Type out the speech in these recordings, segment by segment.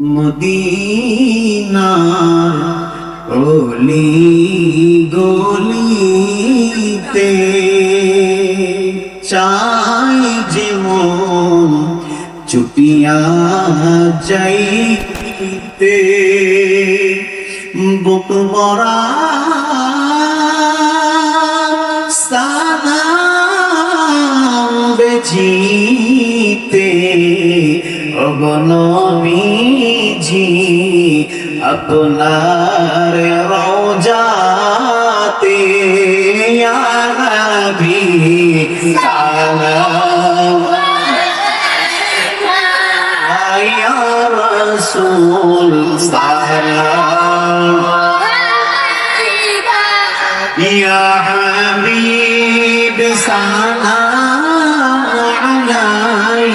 মদিনার ওলি গলিতে চাই যে চুপিয়া যাইতে বুক বরা নবীজি আপনার রোজাতে নবী সালাম আয়া ইয়া হাবিব সালাম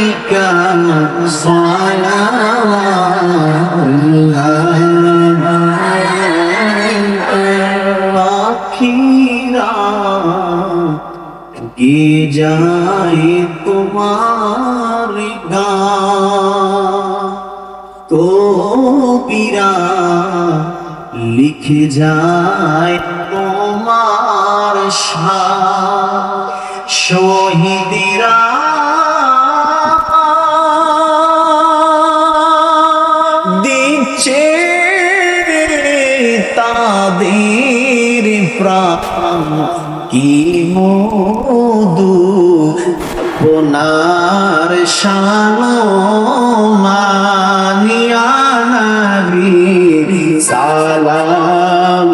عليك পাখিরা গে যায় তোমার গান কবিরা লিখে যায় তোমার শান শহীদিরা তাদের প্রাণ কি মধু? আপনার শানো সালাম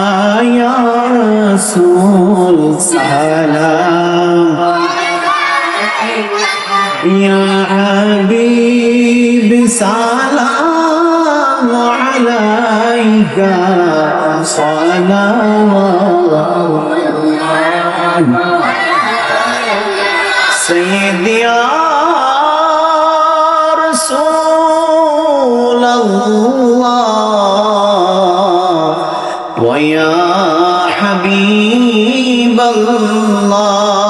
আয়া সালাম ইয়া হাবিব সালাম عليك صلوات سيدي يا رسول الله ويا حبيب الله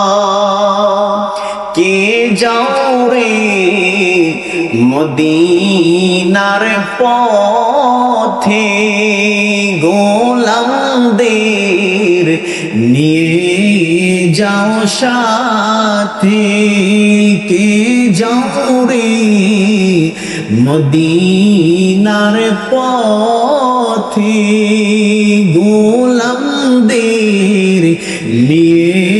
كي جوري মদিনার পথে গোলামদের নিয়ে যাও সাথে। কে যাও রে মদিনার পথে গোলামদের নিয়ে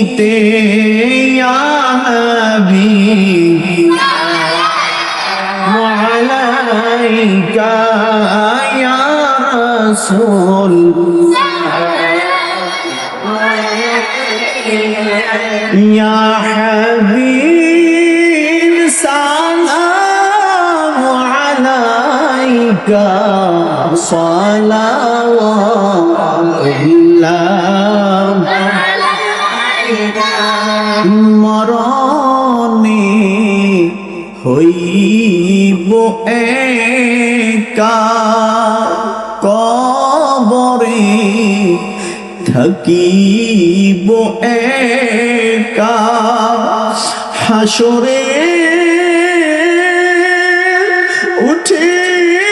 নিতে মালাইকা রাসূল। ইয়া হাবিব সালাম আলাইকা সালাওয়াতুল্লাহ। মরণে হইব একা কবরে থাকিব একা হাসরে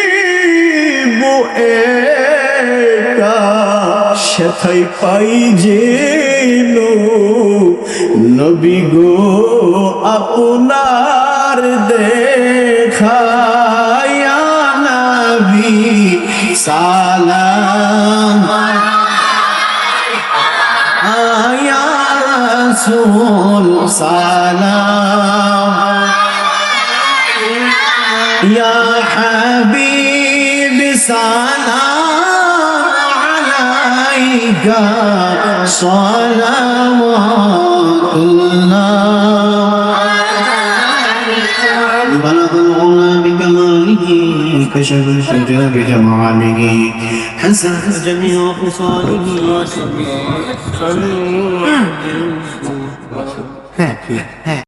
উঠিব একা সেথাই পাই যে নবী গো আপনার দেখায়া নবী সালাম। আয়া রাসূল সালাম। ইয়া হাবিব সালাম আলাইকা সালাম। بلغ الغنى بكماله كشف الشجا بجماله حسن جميع خصاله وسمى